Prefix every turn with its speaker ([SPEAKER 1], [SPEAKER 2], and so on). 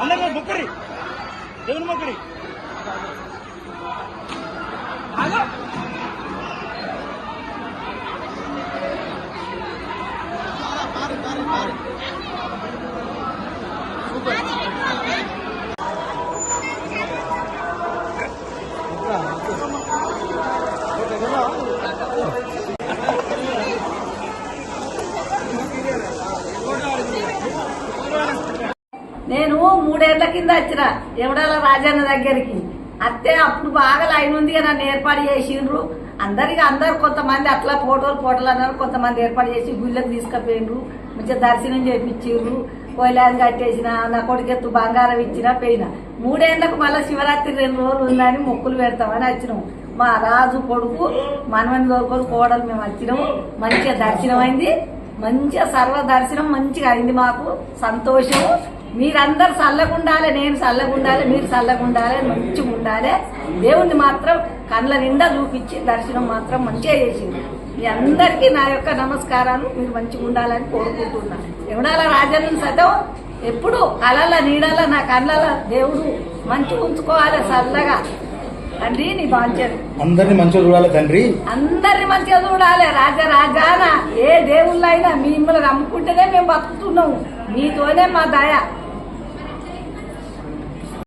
[SPEAKER 1] అందరూ మొక్కరి దేవుని మొక్కరి
[SPEAKER 2] నేను మూడేళ్ళ కింద వచ్చిన ఎవడాల రాజన్న దగ్గరికి. అత్తే అప్పుడు బాగా లైన్ ఉంది నన్ను ఏర్పాటు చేసిండ్రు. అందరికి అందరు కొంతమంది అట్లా ఫోటోలు ఫోటోలు అన్నారు. కొంతమంది ఏర్పాటు చేసి గుళ్ళకి తీసుకుపోయిండ్రు. మంచిగా దర్శనం చేపించిండ్రు. కోయిలాన్ని కట్టేసిన నా కొడుకెత్తు బంగారం ఇచ్చిన పోయిన. మూడేళ్ళకు మళ్ళీ శివరాత్రి రెండు రోజులు ఉందని మొక్కులు పెడతామని వచ్చినాం. మా రాజు కొడుకు మనవని కొడుకు కోడలు మేము వచ్చినాము మంచిగా దర్శనం అయింది మంచిగా సర్వ దర్శనం మంచిగా అయింది మాకు. సంతోషము. మీరందరు చల్లగుండాలి నేను చల్లగుండాలి మీరు చల్లగుండాలి మంచిగా ఉండాలి దేవుణ్ణి మాత్రం కళ్ళ నిండా చూపించి దర్శనం మాత్రం మంచిగా చేసింది. మీ అందరికీ నా యొక్క నమస్కారాలు. మీరు మంచిగా ఉండాలని కోరుకుంటున్నా. ఎవడాల రాజన్న సతం? ఎప్పుడు కళల నీడల నా కళ్ళల దేవుడు మంచిగా ఉంచుకోవాలి చల్లగా. తండ్రి నీ బాంచరు
[SPEAKER 1] అందరిని మంచిగా చూడాలి తండ్రి.
[SPEAKER 2] అందరిని మంచిగా చూడాలి. రాజా రాజాన ఏ దేవుళ్ళైనా మిమ్మల్ని నమ్ముకుంటేనే మేము బతుకుతున్నాము. మీతోనే మా దయ.